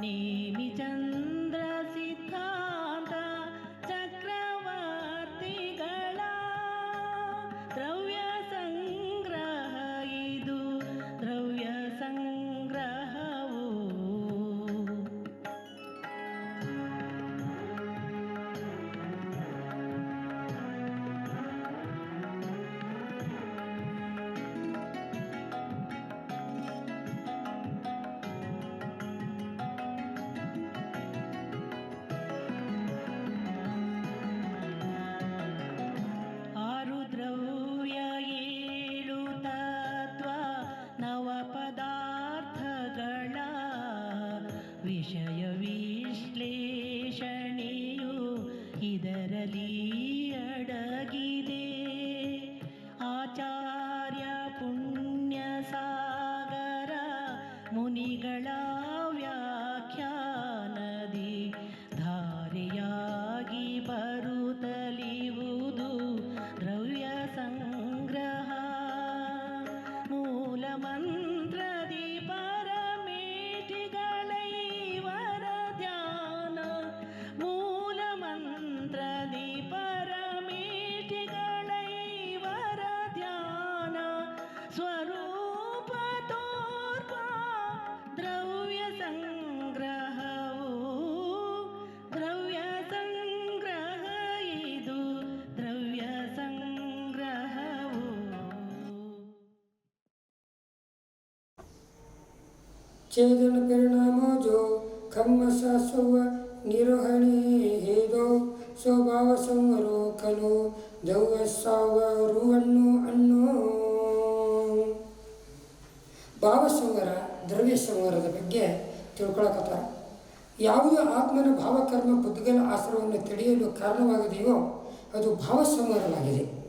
నేమి చంద్ర Di ಛೇದನ ಪರಿಣಾಮ ಜೋ ಖಮ್ಮಸ ಸೌವ ನಿರ್ವಹಣೆ ಹೇದೋ ಸ್ವಭಾವ ಸಂವರೋ ಖಲು ದೌವ ಅನ್ನೋ. ಭಾವ ಸಂವರ, ದ್ರವ್ಯ ಸಂವರದ ಬಗ್ಗೆ ತಿಳ್ಕೊಳಕತ್ತಾರ. ಯಾವುದು ಆತ್ಮನ ಭಾವಕರ್ಮ ಬುದ್ಧಗಲ ಆಶ್ರಯವನ್ನು ತಡೆಯಲು ಕಾರಣವಾಗಿದೆಯೋ, ಅದು ಭಾವ ಸಂವರವಾಗಿದೆ.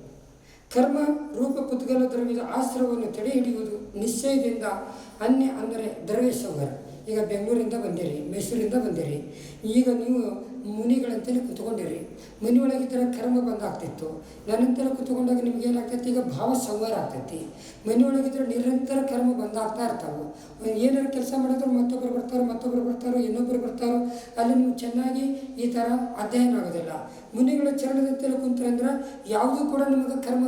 ಕರ್ಮ ರೂಪ ಪುದ್ಗಲ ದ್ರವ್ಯದ ಆಶ್ರಯವನ್ನು ತಡೆ ಹಿಡಿಯುವುದು ನಿಶ್ಚಯದಿಂದ ಅನ್ಯ ಅಂದರೆ ದ್ರವ್ಯ ಸಂವರ ಈಗ ಬೆಂಗಳೂರಿಂದ ಬಂದಿರಿ, ಮೈಸೂರಿಂದ ಬಂದಿರಿ, ಈಗ ನೀವು ಮುನಿಗಳಂತಲೇ ಕುತ್ಕೊಂಡಿರಿ. ಮನೆ ಥರ ಕರ್ಮ ಬಂದಾಗ್ತಿತ್ತು ನನ್ನಂತರ ಕುತ್ಕೊಂಡಾಗ ನಿಮ್ಗೆ ಏನಾಗ್ತೈತಿ? ಈಗ ಭಾವ ಸಂವಾರ ಆಗ್ತೈತಿ. ಮನೆ ಒಳಗಿದ್ರೆ ನಿರಂತರ ಕರ್ಮ ಬಂದಾಗ್ತಾ ಇರ್ತಾವೆ. ಏನಾರು ಕೆಲಸ ಮಾಡಿದ್ರು ಮತ್ತೊಬ್ಬರು ಬರ್ತಾರೆ ಮತ್ತೊಬ್ಬರು ಬರ್ತಾರೋ ಇನ್ನೊಬ್ಬರು ಬರ್ತಾರೋ. ಅಲ್ಲಿ ನೀವು ಚೆನ್ನಾಗಿ ಈ ಥರ ಅಧ್ಯಯನ ಆಗೋದಿಲ್ಲ. ಮುನಿಗಳ ಚರಣದಂತೆಲ್ಲ ಕುಂತ್ರೆ ಅಂದ್ರೆ ಯಾವುದೂ ಕೂಡ ನಿಮಗೆ ಕರ್ಮ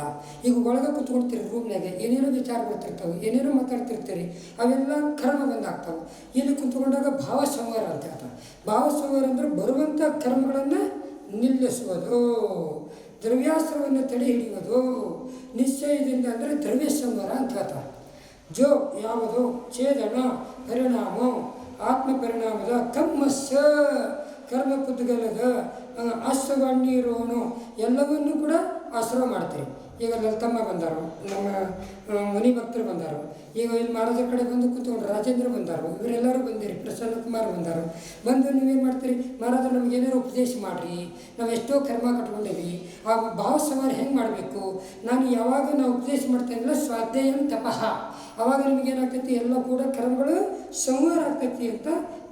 ಬಂದಾಗೋದಿಲ್ಲ ಈಗ ಒಳಗೆ ಕುತ್ಕೊಳ್ತೀರಿ ರೂಮ್ನಾಗೆ, ಏನೇನೋ ವಿಚಾರ ಬರ್ತಿರ್ತಾವೆ ಏನೇನೋ ಮಾತಾಡ್ತಿರ್ತೀರಿ, ಅವೆಲ್ಲ ಕರ್ಮ ಬಂದಾಗ್ತಾವೆ ಇಲ್ಲಿ ಕುತ್ಕೊಂಡಾಗ ಭಾವ ಸಂವಾರ ಅಂತ ಹೇಳ್ತಾರೆ ಭಾವ ಸಂವಾರ ಅಂದ್ರೆ ಬರುವಂಥ ಕರ್ಮಗಳನ್ನು ನಿಲ್ಲಿಸುವುದು. ದ್ರವ್ಯಾಸ್ತ್ರವನ್ನು ತಡೆ ಹಿಡಿಯುವುದು. ನಿಶ್ಚಯದಿಂದ ಅಂದರೆ ದ್ರವ್ಯ ಸಂಹಾರ ಅಂತ ಹೇಳ್ತಾರೆ ಜೋ ಯಾವುದು? ಛೇದನ, ಪರಿಣಾಮ ಆತ್ಮ ಪರಿಣಾಮದ ಕಮ್ಮಸ್ಸ ಕರ್ಮ ಪುದ್ಗಲದ ಆಶ್ರವಣ್ಣೀರೋನು ಎಲ್ಲವನ್ನೂ ಕೂಡ ಆಶ್ರಯ ಮಾಡ್ತೀರಿ. ಈಗ ಲಲಿತಮ್ಮ ಬಂದರು, ನಮ್ಮ ಮುನಿ ಭಕ್ತರು ಬಂದರು. ಈಗ ಇಲ್ಲಿ ಮಾಡೋದ್ರ ಕಡೆ ಬಂದು ಕೂತ್ಕೊಂಡು ರಾಜೇಂದ್ರ ಬಂದರು, ಇವರೆಲ್ಲರೂ ಬಂದಿರಿ, ಪ್ರಸನ್ನ ಕುಮಾರ್ ಬಂದರು. ಬಂದು ನೀವೇನು ಮಾಡ್ತೀರಿ? ಮಾರದ ನಮ್ಗೆ ಏನಾರು ಉಪದೇಶ ಮಾಡಿರಿ, ನಾವು ಎಷ್ಟೋ ಕರ್ಮ ಕಟ್ಕೊಂಡಿವಿ ಆ ಭಾವ ಸವಾರ ಹೆಂಗೆ ಮಾಡಬೇಕು? ನಾನು ಯಾವಾಗ ನಾವು ಉಪದೇಶ ಮಾಡ್ತೇನಲ್ಲ ಸ್ವಾಧ್ಯಾಯ ತಪಃ. ಆವಾಗ ನಿಮಗೇನಾಗ್ತೈತಿ ಎಲ್ಲ ಕೂಡ ಕರ್ಮಗಳು ಸಂಹಾರ ಆಗ್ತೈತಿ ಅಂತ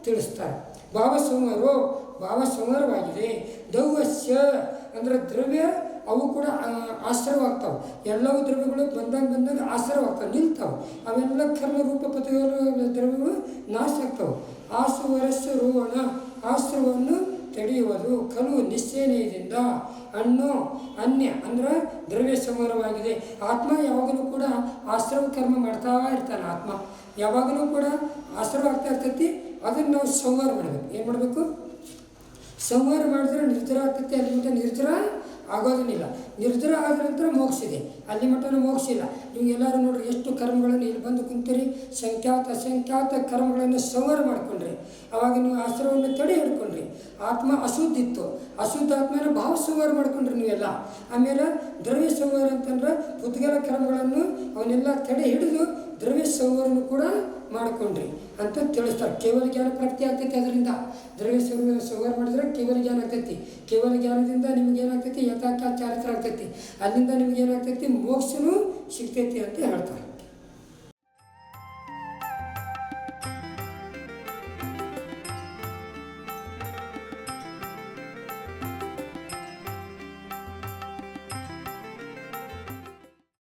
ತಿಳಿಸ್ತಾರೆ. ಭಾವ ಸಂಹಾರೋ, ಭಾವ ಸಂಹಾರವಾಗಿದೆ. ದೌವಸ್ಯ ಅಂದರೆ ದ್ರವ್ಯ ಅವು ಕೂಡ ಆಶ್ರಯವಾಗ್ತಾವೆ. ಎಲ್ಲವೂ ದ್ರವ್ಯಗಳು ಬಂದಾಗ ಬಂದಾಗ ಆಶ್ರಯವಾಗ್ತಾವೆ, ನಿಲ್ತಾವೆ. ಅವೆಲ್ಲ ಕರ್ಮ ರೂಪ ದ್ರವ್ಯಗಳು ನಾಶ ಆಗ್ತಾವೆ. ಆಸುವರಸ್ಯ ರೋವಣ, ಆಶ್ರಯವನ್ನು ತಡೆಯುವುದು ಕಲು ನಿಶ್ಚಯನೆಯಿಂದ ಹಣ್ಣು ಅನ್ಯ, ಅಂದ್ರೆ ದ್ರವ್ಯ ಸಮರವಾಗಿದೆ ಆತ್ಮ ಯಾವಾಗಲೂ ಕೂಡ ಆಶ್ರವ ಕರ್ಮ ಮಾಡ್ತಾ ಇರ್ತಾನೆ ಆತ್ಮ. ಯಾವಾಗಲೂ ಕೂಡ ಆಶ್ರವ ಆಗ್ತಾ ಇರ್ತೈತಿ, ಅದನ್ನು ನಾವು ಸಂಹಾರ ಮಾಡಬೇಕು. ಏನು ಮಾಡಬೇಕು? ಸಂವಾರ ಮಾಡಿದ್ರೆ ನಿರ್ಧಾರ ಆಗ್ತೈತಿ ಅಲ್ಲಿಂದ ನಿರ್ಧಾರ ಆಗೋದನ್ನಿಲ್ಲ ನಿರ್ಧಾರ ಆದ ನಂತರ ಮೋಕ್ಷ ಇದೆ. ಅಲ್ಲಿ ಮಟ್ಟನೂ ಮೋಕ್ಷ ಇಲ್ಲ. ನೀವು ಎಲ್ಲರೂ ನೋಡ್ರಿ ಎಷ್ಟು ಕರ್ಮಗಳನ್ನು ಇಲ್ಲಿ ಬಂದು ಕುಂತೀರಿ. ಸಂಖ್ಯಾತ ಅಸಂಖ್ಯಾತ ಕರ್ಮಗಳನ್ನು ಸಂವರ ಮಾಡಿಕೊಂಡ್ರಿ. ಅವಾಗ ನೀವು ಆಶ್ರಯವನ್ನು ತಡೆ ಹಿಡ್ಕೊಂಡ್ರಿ. ಆತ್ಮ ಅಶುದ್ಧ ಇತ್ತು ಅಶುದ್ಧ ಆತ್ಮನ ಭಾವ ಸಂಹಾರ ಮಾಡ್ಕೊಂಡ್ರಿ ನೀವೆಲ್ಲ. ಆಮೇಲೆ ದ್ರವ್ಯ ಸಂವರ ಅಂತಂದ್ರೆ ಪುದ್ಗಲ ಕರ್ಮಗಳನ್ನು ಅವನ್ನೆಲ್ಲ ತಡೆ ಹಿಡಿದು ದ್ರವ್ಯ ಸಂವರನ್ನು ಕೂಡ ಮಾಡಿಕೊಂಡ್ರಿ ಅಂತ ತಿಳಿಸ್ತಾರೆ. ಕೇವಲ ಜ್ಞಾನ ಪ್ರಾಪ್ತಿ ಆಗ್ತೈತಿ ಅದರಿಂದ. ದ್ರವ್ಯ ಸಂಹಾರ ಮಾಡಿದ್ರೆ ಕೇವಲ ಜ್ಞಾನ ಆಗ್ತೈತಿ. ಕೇವಲ ಜ್ಞಾನದಿಂದ ನಿಮ್ಗೆ ಏನಾಗ್ತೈತಿ? ಯಥಾಚಾರಿತ್ರ ಆಗ್ತೈತಿ. ಅಲ್ಲಿಂದ ನಿಮ್ಗೆ ಏನಾಗ್ತೈತಿ? ಮೋಕ್ಷನೂ ಸಿಗ್ತೈತಿ ಅಂತ ಹೇಳ್ತಾರೆ.